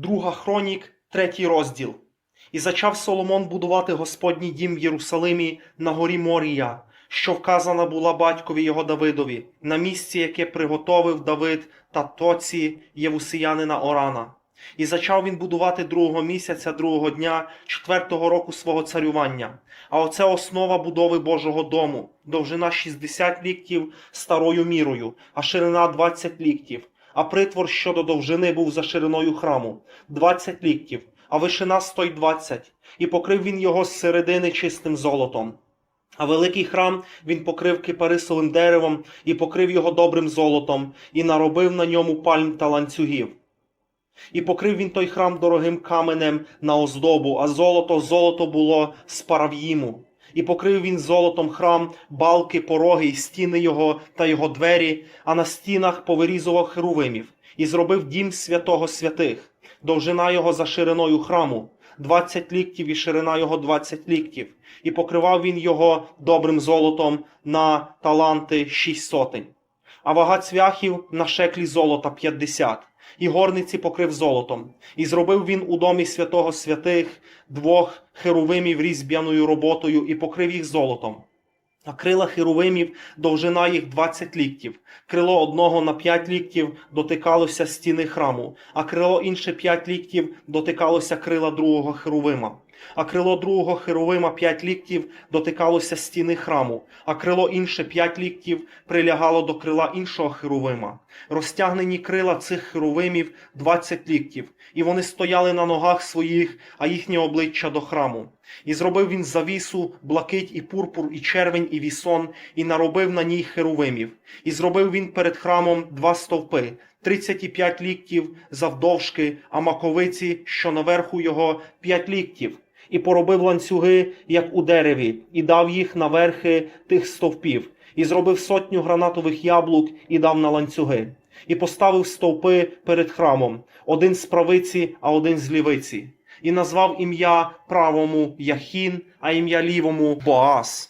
Друга Хронік, третій розділ. І зачав Соломон будувати Господній дім в Єрусалимі на горі Морія, що вказана була батькові його Давидові, на місці, яке приготовив Давид та тоці Євусиянина Орана. І зачав він будувати другого місяця, другого дня, четвертого року свого царювання. А оце основа будови Божого дому, довжина 60 ліктів старою мірою, а ширина 20 ліктів. А притвор щодо довжини був за шириною храму 20 ліктів, а вишина 120, і покрив він його з середини чистим золотом. А великий храм він покрив кипарисовим деревом і покрив його добрим золотом, і наробив на ньому пальм та ланцюгів. І покрив він той храм дорогим каменем на оздобу, а золото золото було з парав'їму. І покрив він золотом храм, балки, пороги і стіни його та його двері, а на стінах повирізував херувимів, і зробив дім святого святих, довжина його за шириною храму, двадцять ліктів і ширина його двадцять ліктів, і покривав він його добрим золотом на таланти шість сотень. А вага цвяхів на шеклі золота п'ятдесят, і горниці покрив золотом, і зробив він у домі святого святих двох херувимів різьбяною роботою і покрив їх золотом. А крила херувимів, довжина їх 20 ліктів. Крило одного на 5 ліктів дотикалося стіни храму, а крило інше 5 ліктів дотикалося крила другого херувима. А крило другого херувима 5 ліктів дотикалося стіни храму, а крило інше 5 ліктів прилягало до крила іншого херувима. Розтягнені крила цих херувимів 20 ліктів, і вони стояли на ногах своїх, а їхнє обличчя до храму. І зробив він завісу, блакить і пурпур, і червень, і вісон, і наробив на ній херувимів. І зробив він перед храмом два стовпи, 35 ліктів завдовжки, а маковиці, що наверху його, 5 ліктів. І поробив ланцюги, як у дереві, і дав їх на верхи тих стовпів, і зробив сотню гранатових яблук і дав на ланцюги, і поставив стовпи перед храмом, один з правиці, а один з лівиці, і назвав ім'я правому Яхін, а ім'я лівому Боас.